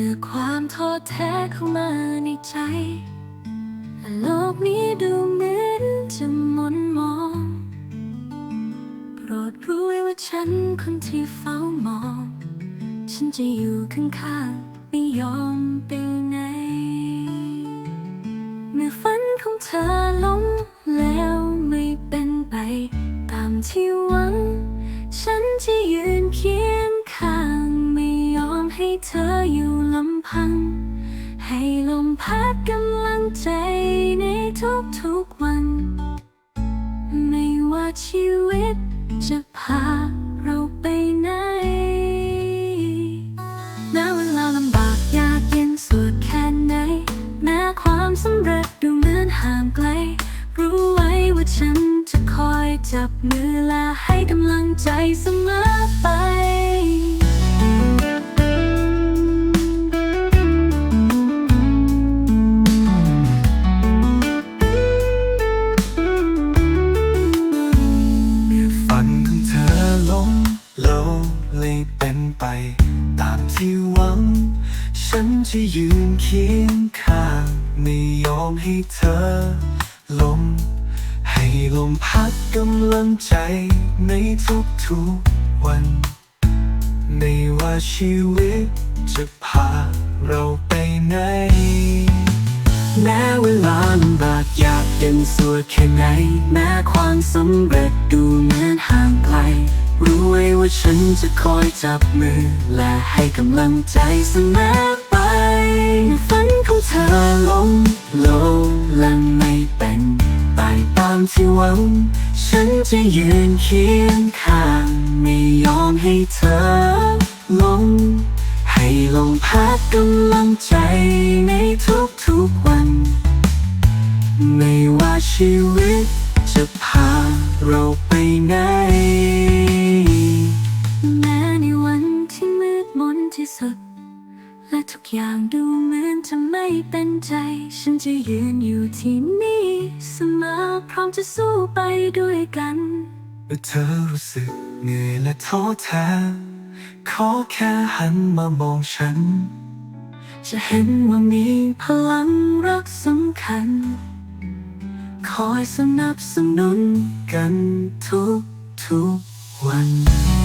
มื่อความท้อแท้เข้ามาในใจ โลกนี้ดูเหมือนจะหมนมอง โปรดรู้ไว้ว่าฉันคนที่เฝ้ามอง ฉันจะอยู่ข้างๆไม่ยอมไปไหน เมื่อฝันของเธอล้มแล้วไม่เป็นไป ตามที่หวัง ให้ลมพัดกำลังใจในทุกๆวัน ไม่ว่าชีวิตจะพาเราไปไหนแม้เวลาลำบากยากเย็นสุดแค่ไหน แม้ความสำเร็จดูเหมือนห่างไกล รู้ไว้ว่าฉันจะคอยจับมือและให้กำ ไป ตามที่หวัง ฉันจะยืนเคียงข้างไม่ยอมให้เธอล้มให้ลมพัดกำลังใจในทุกๆวัน ไม่ว่าชีวิตจะพาเราไปไหนแม้เวลาลำบากยาก เย็นสุดแค่ไหน แม้ความสำเร็จดูเหมือนห่างไกล รู้ไว้ว่าฉันจะคอยจับมือ และให้กำลังใจเสมอไปฝันของเธอล้มลงและไม่เป็นไปตามที่หวัง ฉันจะยืนเคียงข้าง ไม่ยอมให้เธอล้มให้ลมพัดกำลังใจในทุก ไม่ว่าชีวิต จะพาเราไปไหน แม้ในวันที่มืดมนที่สุด และทุกอย่างดูเหมือนจะไม่เป็นใจ ฉันจะยืนอยู่ที่นี่เสมอพร้อมจะสู้ไปด้วยกันเมื่อเธอรู้สึกเหนื่อยและท้อแท้ขอแค่หันมามองฉัน จะเห็นว่ามีพลังรักสำคัญ คอยสนับสนุนกันทุกทุกวัน